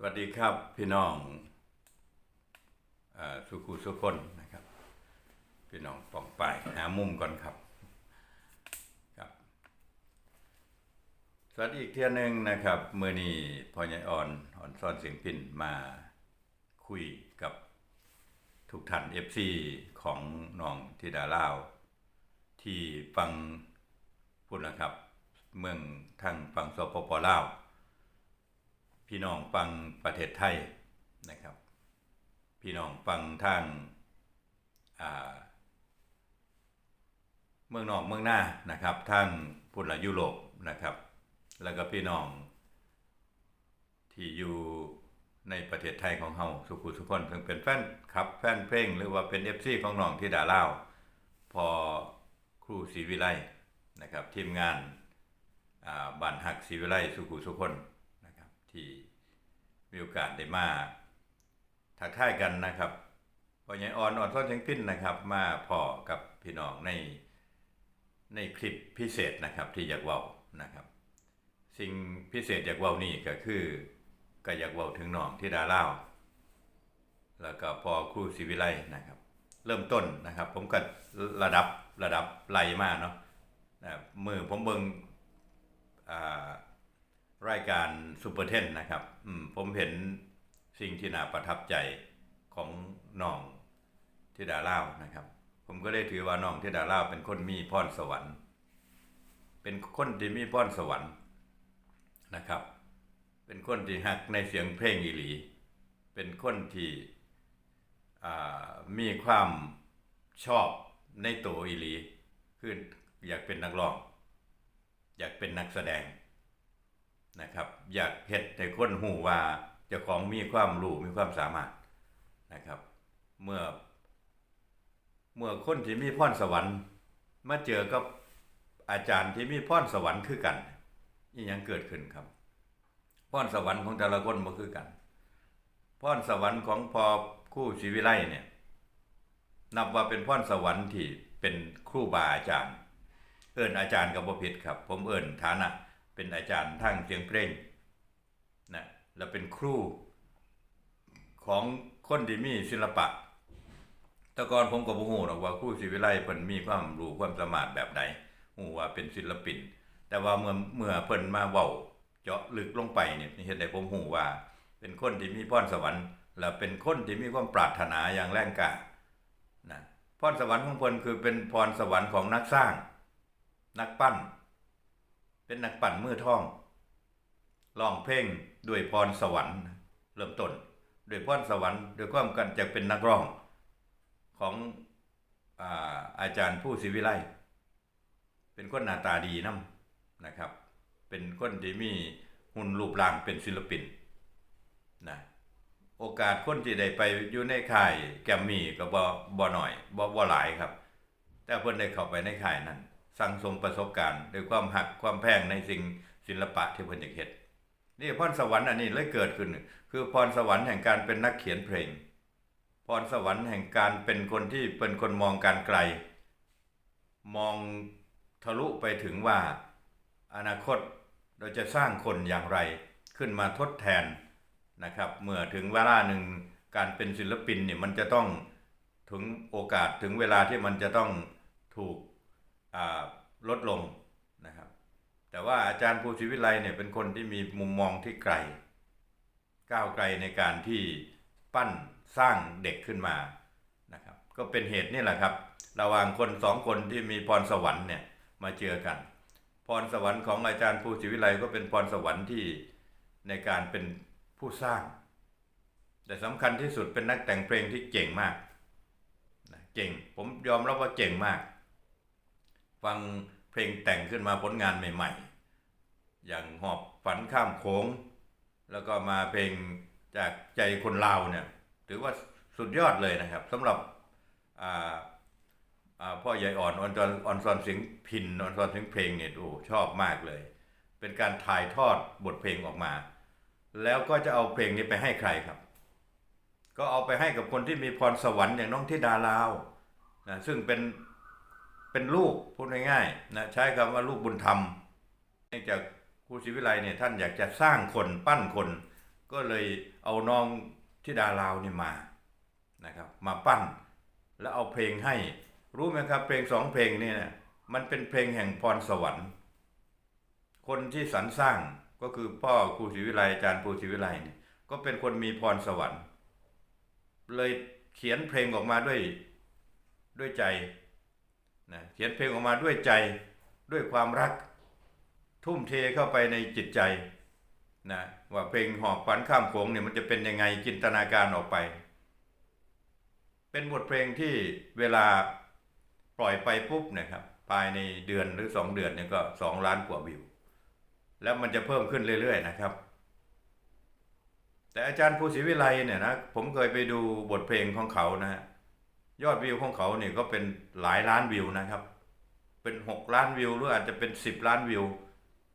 สวัสดีครับพี่น้องอสุขุสุคนนะครับ พี่น้องปองไปหามุมก่อนครับครับ สวัสดีอีกเที่ยหนึงนะครับเมื่อนี้พ่อใหญ่อ่อนอ่อนซ่อนเสียงปิ่นมาคุยกับทุกท่าน FC ของน้องธิดาลาว ที่ฟังพูดนะครับ เมืองทางฝั่งสปปลาว พี่น้องฟังประเทศไทยนะครับ พี่น้องฟังทางอ่าเมืองนอกเมืองหน้านะครับทางพุ่นละยุโรปนะครับ แล้วก็พี่น้อง ที่อยู่ในประเทศไทยของเฮาสุขุสุขคนซึ่งเป็นแฟนครับแฟนเพลงหรือว่าเป็น FC ของน้องที่ดาเล่าพอครูศรีวิไลนะครับทีมงานาบ้านหักศรีวิไลสุขุสุขคนนะครับที่ มีโอกาสได้มาทักทายกันนะครับพ่อใหญ่อ่อนอ่อนท้อนเสียงพิ้นนะครับ มาพ่อกับพี่น้องในในคลิปพิเศษนะครับที่อยากเว้านะครับ สิ่งพิเศษอยากเว้านี่ก็คือก็อยากเว้าถึงน้องที่ดาเล่าแล้วก็พอครูศิวิไลนะครับ เริ่มต้นนะครับ ผมก็ระดับระดับไล่มาเนาะนะครับมือผมเบิงอ่า รายการซูเปอร์เทนนะครับผมเห็นสิ่งที่น่าประทับใจของน้องที่ดาล่านะครับ ผมก็ได้ถือว่าน้องที่ดาล่าเป็นคนมีพรสวรรค์ เป็นคนที่มีพรสวรรค์นะครับ เป็นคนที่หักในเสียงเพลงอีหลี เป็นคนที่มีความชอบในตัวอีหลี คืออยากเป็นนักร้อง อยากเป็นนักแสดง นะครับ อยากเฮ็ดให้คนหูว่าเจ้าของมีความรู้มีความสามารถนะครับ เมื่อ เมื่อคนที่มีพรสวรรค์มาเจอกับอาจารย์ที่มีพรสวรรค์คือกันนี่ยังเกิดขึ้นครับพรสวรรค์ของแต่ละคนบ่คือกันพรสวรรค์ของพอคู่ชีวิไลเนี่ย นับว่าเป็นพรสวรรค์ที่เป็นครูบาอาจารย์ เอิ้นอาจารย์กับบ่ผิดครับ ผมเอิ้นฐานะ เป็นอาจารย์ทางเสียงเพลงนะแล้วเป็นครูของคนที่มีศิลปะแต่ก่อนผมก็บ่ฮู้หรอกว่าครูศิวิไลเพิ่นมีความรู้ความสามารถแบบใดฮู้ว่าเป็นศิลปิน แต่ว่าเมื่อเมื่อเพิ่นมาเว้าเจาะลึกลงไปเนี่ยเฮ็ดให้ผมฮู้ว่า เป็นคนที่มีพรสวรรค์ และเป็นคนที่มีความปรารถนาอย่างแรงกล้านะพรสวรรค์ของเพิ่นคือเป็นพรสวรรค์ของนักสร้าง นักปั้น เป็นนักปั่นมือท่องร้องเพลงด้วยพรสวรรค์ เริ่มต้นด้วยพรสวรรค์ด้วยความกันจะเป็นนักร้องของอาอาจารย์ผู้ศิวิไลเป็นคนหน้าตาดีนํนะครับ เป็นคนที่มีหุ่นรูปร่างเป็นศิลปินนะโอกาสคนที่ได้ไปอยู่ในค่ายแกมมี่ก็บ่บ่น้อยบ่บ่หลายครับ แต่เพิ่นได้เข้าไปในค่ายนั้น สั่งสมประสบการณ์ด้วยความหักความแพงในสิ่งศิลปะที่เพิ่นอยากเฮ็ดนี่พรสวรรค์อันนี้เลยเกิดขึ้น คือพรสวรรค์แห่งการเป็นนักเขียนเพลง พรสวรรค์แห่งการเป็นคนที่เป็นคนมองการไกล มองทะลุไปถึงว่าอนาคตเราจะสร้างคนอย่างไรขึ้นมาทดแทนนะครับ เมื่อถึงเวลาหนึ่งการเป็นศิลปินเนี่ยมันจะต้องถึงโอกาสถึงเวลาที่มันจะต้องถูก ลดลงนะครับ แต่ว่าอาจารย์ภูศิวิไลเนี่ยเป็นคนที่มีมุมมองที่ไกล ก้าวไกลในการที่ปั้นสร้างเด็กขึ้นมานะครับ ก็เป็นเหตุนี่แหละครับ ระหว่างคนสองคนที่มีพรสวรรค์เนี่ยมาเจอกัน พรสวรรค์ของอาจารย์ภูศิวิไลก็เป็นพรสวรรค์ที่ในการเป็นผู้สร้าง แต่สำคัญที่สุดเป็นนักแต่งเพลงที่เก่งมากเก่งผมยอมรับว่าเก่งมาก ฟังเพลงแต่งขึ้นมาผลงานใหม่ ๆ อย่างหอบฝันข้ามโขงแล้วก็มาเพลงจากใจคนลาวเนี่ยถือว่าสุดยอดเลยนะครับสำหรับพ่อใหญ่อ่อนออนจอนออนซอนเสียงพินออนซอนเสียงเพลงเนี่ยโอ้ชอบมากเลย เป็นการถ่ายทอดบทเพลงออกมา แล้วก็จะเอาเพลงนี้ไปให้ใครครับ ก็เอาไปให้กับคนที่มีพรสวรรค์อย่างน้องธิดาลาวนะซึ่งเป็น เป็นลูกพูดง่ายๆนะใช้คำว่าลูกบุญธรรมเนื่องจากครูศิวิไลเนี่ยท่านอยากจะสร้างคนปั้นคน ก็เลยเอาน้องที่ดาลาวนี่มานะครับมาปั้นแล้วเอาเพลงให้ รู้ไหมครับเพลงสองเพลงนี่นะมันเป็นเพลงแห่งพรสวรรค์ คนที่สรรสร้างก็คือพ่อครูศรีวิไลอาจารย์ครูศรีวิไลเนี่ยก็เป็นคนมีพรสวรรค์ เลยเขียนเพลงออกมาด้วยด้วยใจ นะเขียนเพลงออกมาด้วยใจด้วยความรัก ทุ่มเทเข้าไปในจิตใจนะว่าเพลงหอบฝันข้ามโขงเนี่ยมันจะเป็นยังไงจินตนาการออกไป เป็นบทเพลงที่เวลาปล่อยไปปุ๊บนะครับภายในเดือนหรือสองเดือนเนี่ยก็สองล้านกว่าวิว แล้วมันจะเพิ่มขึ้นเรื่อยๆนะครับ แต่อาจารย์ภูศรีวิไลเนี่ยนะผมเคยไปดูบทเพลงของเขานะฮะ ยอดวิวของเขาเนี่ยก็เป็นหลายล้านวิวนะครับ เป็นหกล้านวิวหรืออาจจะเป็นสิบล้านวิว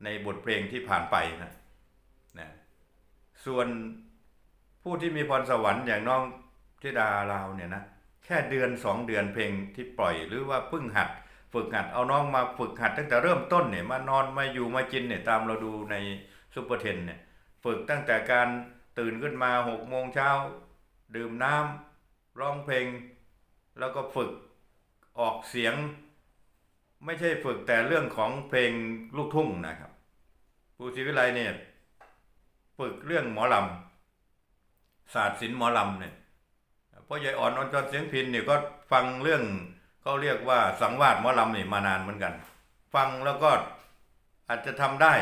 ในบทเพลงที่ผ่านไปนะนะส่วนผู้ที่มีพรสวรรค์อย่างน้องธิดาลาวเนี่ยนะแค่เดือนสองเดือนเพลงที่ปล่อยหรือว่าเพิ่งหัด ฝึกหัดเอาน้องมาฝึกหัดตั้งแต่เริ่มต้นเนี่ยมานอนมาอยู่มากินเนี่ยตามเราดูในซุปเปอร์เทนเนี่ยฝึกตั้งแต่การตื่นขึ้นมาหกโมงเช้าดื่มน้ำร้องเพลง แล้วก็ฝึกออกเสียง ไม่ใช่ฝึกแต่เรื่องของเพลงลูกทุ่งนะครับภูศิวิไลเนี่ยฝึกเรื่องหมอลำศาสตร์ศิลป์หมอลำเนี่ยพราะยายอ่อนออนจอนเสียงพินเนี่ยก็ฟังเรื่องเขาเรียกว่าสังวาสหมอลำนี่มานานเหมือนกัน ฟังแล้วก็อาจจะทำได้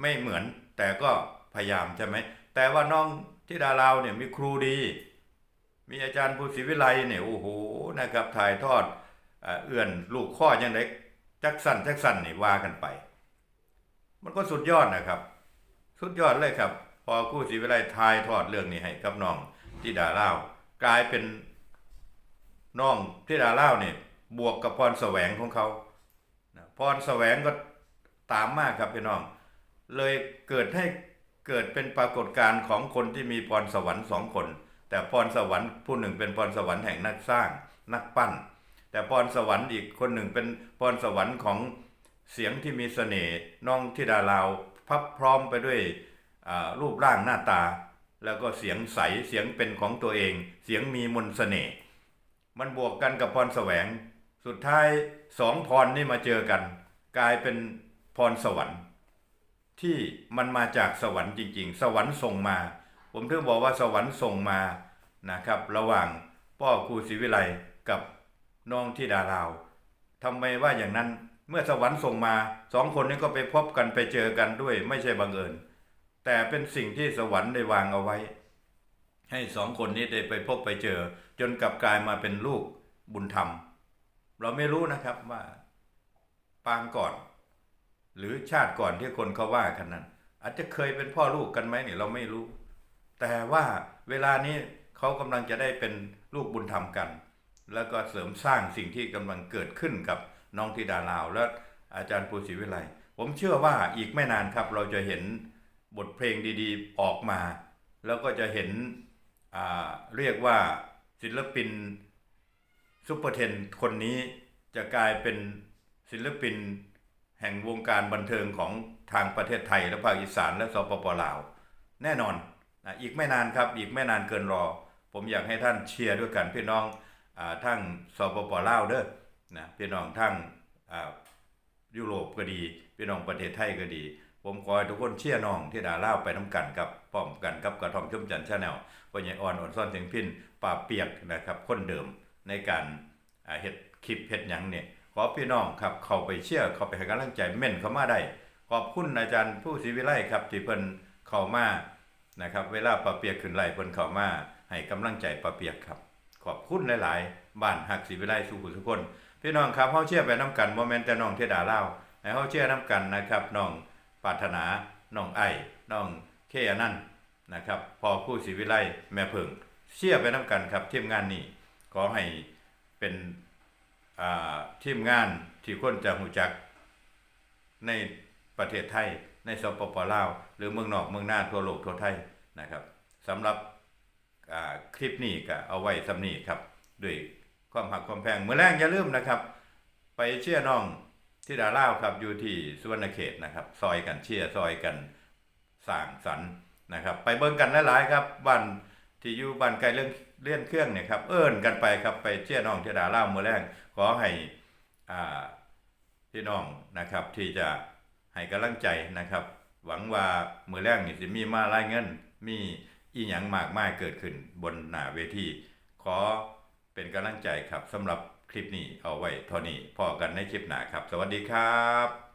ไม่เหมือนแต่ก็พยายามใช่ไหมแต่ว่าน้องที่ดาลาวเนี่ยมีครูดี มีอาจารย์ภูศิวิไลเนี่ยโอ้โหนะครับถ่ายทอดเอ่อเอื่อนลูกข้อยังไงจักสันจักสันนี่ว่ากันไป มันก็สุดยอดนะครับ สุดยอดเลยครับ พอคู่ศรีวิไลทายทอดเรื่องนี้ให้กับน้องที่ดาเล่ากลายเป็นน้องที่ดาเล่าเนี่ยบวกกับพรแสวงของเขาพรแสวงก็ตามมากครับพี่น้อง เลยเกิดให้เกิดเป็นปรากฏการณ์ของคนที่มีพรสวรรค์สองคน แต่พรสวรรค์ผู้หนึ่งเป็นพรสวรรค์แห่งนักสร้างนักปั้น แต่พรสวรรค์อีกคนหนึ่งเป็นพรสวรรค์ของเสียงที่มีเสน่ห์น้องธิดาลาวพับพร้อมไปด้วยรูปร่างหน้าตา แล้วก็เสียงใสเสียงเป็นของตัวเอง เสียงมีมนต์เสน่ห์มันบวกกันกับพรแสวง สุดท้ายสองพรนี่มาเจอกัน กลายเป็นพรสวรรค์ ที่มันมาจากสวรรค์จริง ๆ สวรรค์ส่งมา ผมถึงบอกว่าสวรรค์ส่งมานะครับ ระหว่างพ่อครูศรีวิไลกับน้องที่ดาลาวทำไมว่าอย่างนั้นเมื่อสวรรค์ส่งมาสองคนนี้ก็ไปพบกันไปเจอกันด้วยไม่ใช่บังเอิญ แต่เป็นสิ่งที่สวรรค์ได้วางเอาไว้ ให้สองคนนี้ได้ไปพบไปเจอ จนกลับกลายมาเป็นลูกบุญธรรม เราไม่รู้นะครับว่า ปางก่อน หรือชาติก่อนที่คนเขาว่ากันนั้น อาจจะเคยเป็นพ่อลูกกันไหมเนี่ยเราไม่รู้ แต่ว่าเวลานี้เขากำลังจะได้เป็นลูกบุญธรรมกัน แล้วก็เสริมสร้างสิ่งที่กำลังเกิดขึ้นกับน้องธิดาลาว และอาจารย์ปูศรีวิไลผมเชื่อว่าอีกไม่นานครับเราจะเห็นบทเพลงดีๆออกมา แล้วก็จะเห็นเรียกว่าศิลปินซุปเปอร์เทนคนนี้จะกลายเป็นศิลปินแห่งวงการบันเทิงของทางประเทศไทยและภาคอีสานและสปปลาว แน่นอน นะอีกไม่นานครับอีกไม่นานเกินรอ ผมอยากให้ท่านเชียร์ด้วยกันพี่น้องอทั้งสปปลาวเด้อนะพี่น้องทั้งอ่ายุโรปก็ดี พี่น้องประเทศไทยก็ดี ผมขอให้ทุกคนเชียร์น้องที่ดาเล่าไปน้ำกันกับป้อมกันกับกระทอมชุ่มจันทร์ชาแนลปัญญาอ่อนอ่อนซ่อนเสียงพินป่าเปียกนะครับคนเดิมในการเฮ็ดคลิปเฮ็ดหยังเนี่ยขอพี่น้องครับเข้าไปเชื่อเข้าไปให้กำลังใจเม่นเข้ามาได้ ขอบคุณอาจารย์ผู้ศรีวิไลครับที่เพิ่นเข้ามา นะครับ เวลาปะเปียกขึ้นไล่เพิ่นเข้ามาให้กำลังใจปะเปียกครับ ขอบคุณหลายๆ บ้านหักศรีวิไลสู่ผู้ทุกคน พี่น้องครับเฮาเชื่อไปน้กันบ่แม่นแต่น้องเทดาเล่าให้เฮาเชื่อน้กันนะครับน้องปรารถนาน้องไอ้น้องเคอนันต์นะครับพอผู้ศรีวิไลแม่เพิงเชื่อไปน้กันครับทีมงานนี้ขอให้เป็นอ่าทีมงานที่คนจะหูจักในประเทศไทย ในสปปลาว หรือเมืองนอกเมืองหน้าทั่วโลกทั่วไทยนะครับสำหรับคลิปนี้ก็เอาไว้สำนีครับด้วยความหักความแพงเมื่อแรงอย่าลืมนะครับ ไปเชื่อน้องที่ดาล่าวครับอยู่ที่สุวรรณเขตนะครับซอยกันเชียร์ซอยกันสร้างสรรค์นะครับ ไปเบิ่งกันหลายๆครับบ้านที่อยู่บ้านไกลเรื่องเลื่อนเครื่องเนี่ยครับเอิ้นกันไปครับไปเชี่ยน้องเชี่ดาล่ามือแรงขอให้อ่าพี่น้องนะครับที่จะ ให้กำลังใจนะครับ หวังว่ามือแรกนี่จะมีมาลายเงิน มีอีหยังมากมายเกิดขึ้นบนหน้าเวทีขอเป็นกำลังใจครับสำหรับคลิปนี้เอาไว้เท่านี้พอกันในคลิปหน้าครับ สวัสดีครับ